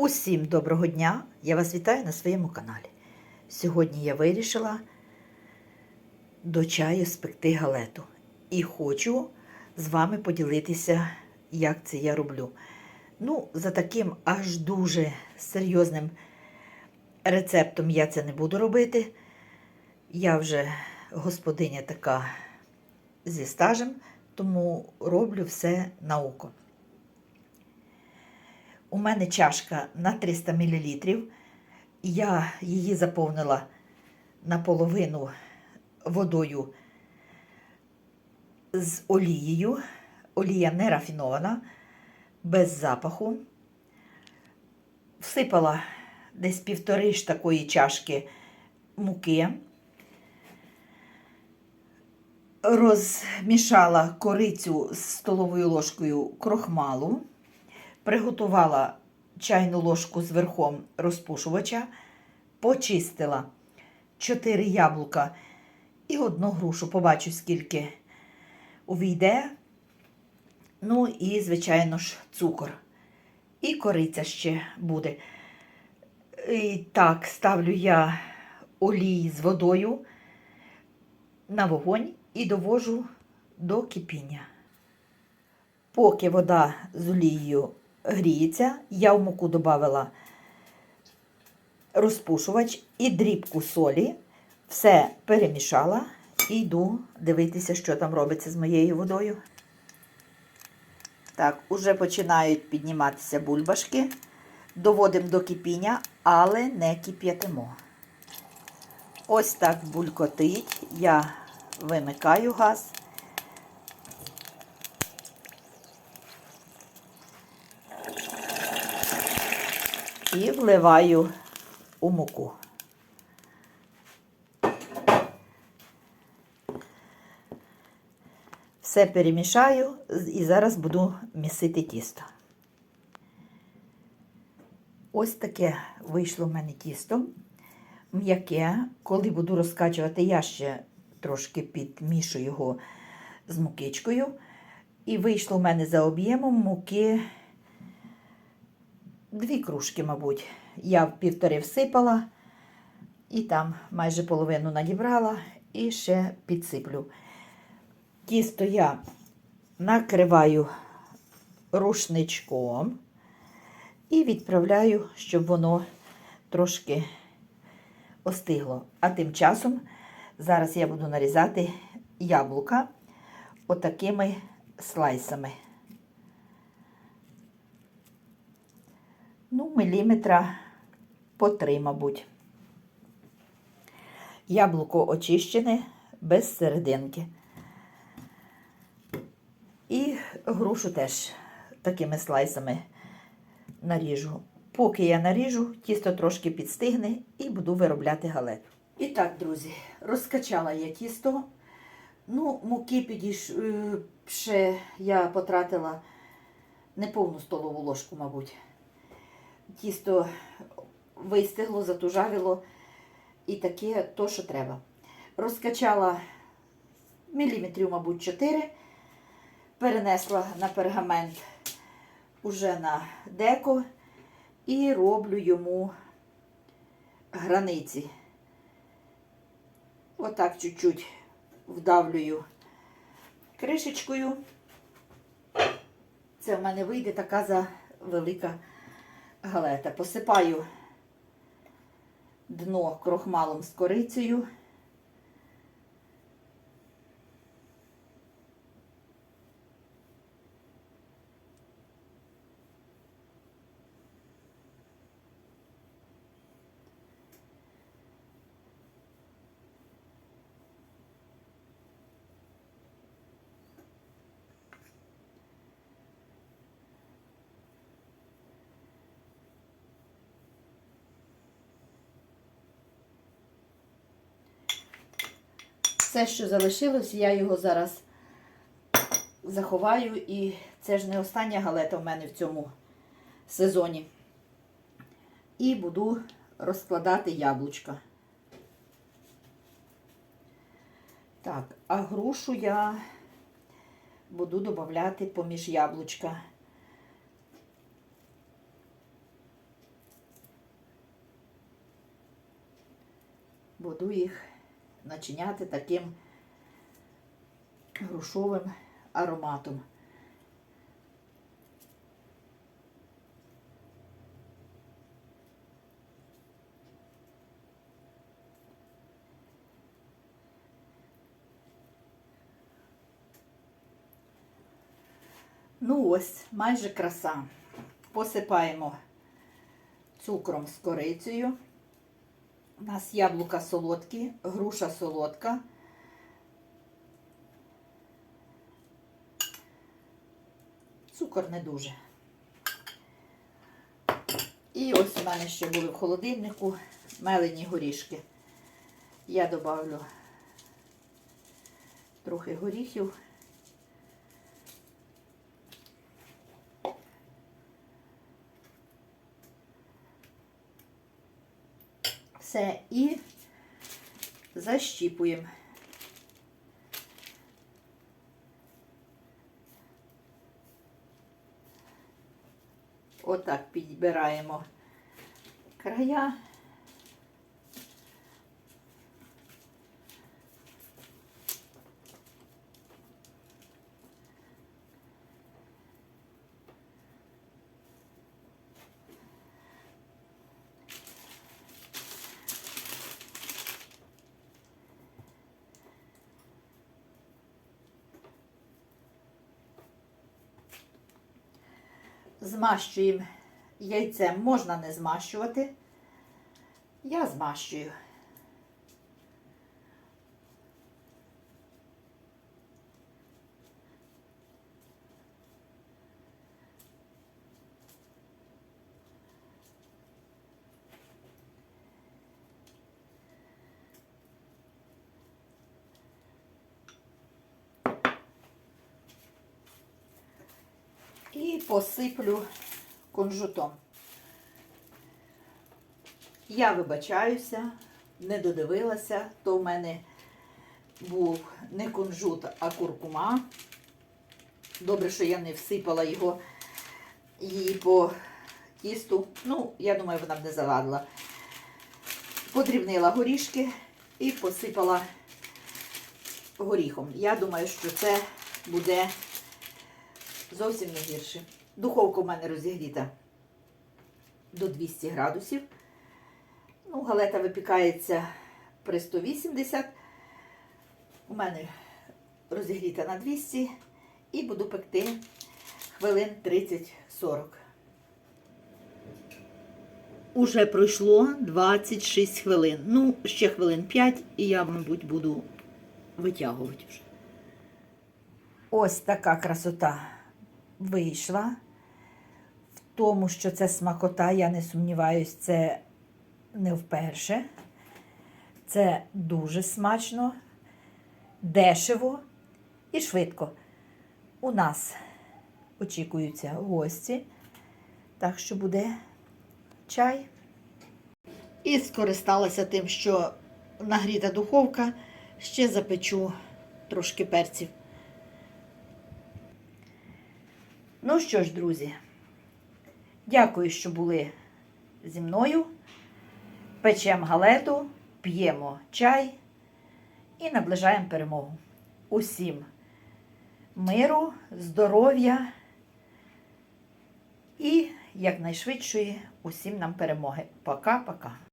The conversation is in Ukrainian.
Усім доброго дня! Я вас вітаю на своєму каналі. Сьогодні я вирішила до чаю спекти галету. І хочу з вами поділитися, як це я роблю. Ну, за таким аж дуже серйозним рецептом я це не буду робити. Я вже господиня така зі стажем, тому роблю все на око. У мене чашка на 300 мл. Я її заповнила наполовину водою з олією. Олія не рафінована, без запаху. Всипала десь півтори ж такої чашки муки. Розмішала корицю з столовою ложкою крохмалу приготувала чайну ложку з верхом розпушувача, почистила 4 яблука і одну грушу. Побачу, скільки увійде. Ну і, звичайно ж, цукор. І кориця ще буде. І так, ставлю я олій з водою на вогонь і довожу до кипіння. Поки вода з олією гріється, я в муку додала розпушувач і дрібку солі. Все перемішала і йду дивитися, що там робиться з моєю водою. Так, уже починають підніматися бульбашки. Доводимо до кипіння, але не кип'ятимо. Ось так булькотить. Я вимикаю газ. І вливаю у муку. Все перемішаю і зараз буду місити тісто. Ось таке вийшло в мене тісто. М'яке, коли буду розкачувати, я ще трошки підмішу його з мукичкою. І вийшло в мене за об'ємом муки дві кружки, мабуть. Я в півтори всипала і там майже половину надібрала і ще підсиплю. Тісто я накриваю рушничком і відправляю, щоб воно трошки остигло. А тим часом зараз я буду нарізати яблука отакими слайсами. Міліметра по три, мабуть. Яблуко очищене без серединки. І грушу теж такими слайсами наріжу. Поки я наріжу, тісто трошки підстигне і буду виробляти галету. І так, друзі, розкачала я тісто. Ну, муки підійш... е, ще я потратила неповну столову ложку, мабуть тісто вистигло, затужавіло і таке то, що треба. Розкачала міліметрів, мабуть, 4, перенесла на пергамент уже на деко і роблю йому границі. Отак чуть-чуть вдавлюю кришечкою. Це в мене вийде така за велика галета. Посипаю дно крохмалом з корицею. все, що залишилось, я його зараз заховаю. І це ж не остання галета в мене в цьому сезоні. І буду розкладати яблучка. Так, а грушу я буду додати поміж яблучка. Буду їх начиняти таким грушовим ароматом. Ну ось, майже краса. Посипаємо цукром з корицею. У нас яблука солодкі, груша солодка. Цукор не дуже. І ось у мене ще були в холодильнику мелені горішки. Я добавлю трохи горіхів. Все і защіпуємо. Отак підбираємо края. Змащуємо яйцем, можна не змащувати. Я змащую. І посиплю кунжутом. Я вибачаюся, не додивилася, то в мене був не кунжут, а куркума. Добре, що я не всипала його її по тісту. Ну, я думаю, вона б не завадила. Подрібнила горішки і посипала горіхом. Я думаю, що це буде зовсім не гірше. Духовка в мене розігріта до 200 градусів. Ну, галета випікається при 180. У мене розігріта на 200 і буду пекти хвилин 30-40. Уже пройшло 26 хвилин. Ну, ще хвилин 5 і я, мабуть, буду витягувати вже. Ось така красота вийшла. В тому, що це смакота, я не сумніваюсь, це не вперше. Це дуже смачно, дешево і швидко. У нас очікуються гості, так що буде чай. І скористалася тим, що нагріта духовка, ще запечу трошки перців. Ну що ж, друзі, дякую, що були зі мною. Печемо галету, п'ємо чай і наближаємо перемогу. Усім миру, здоров'я і якнайшвидшої усім нам перемоги. Пока-пока.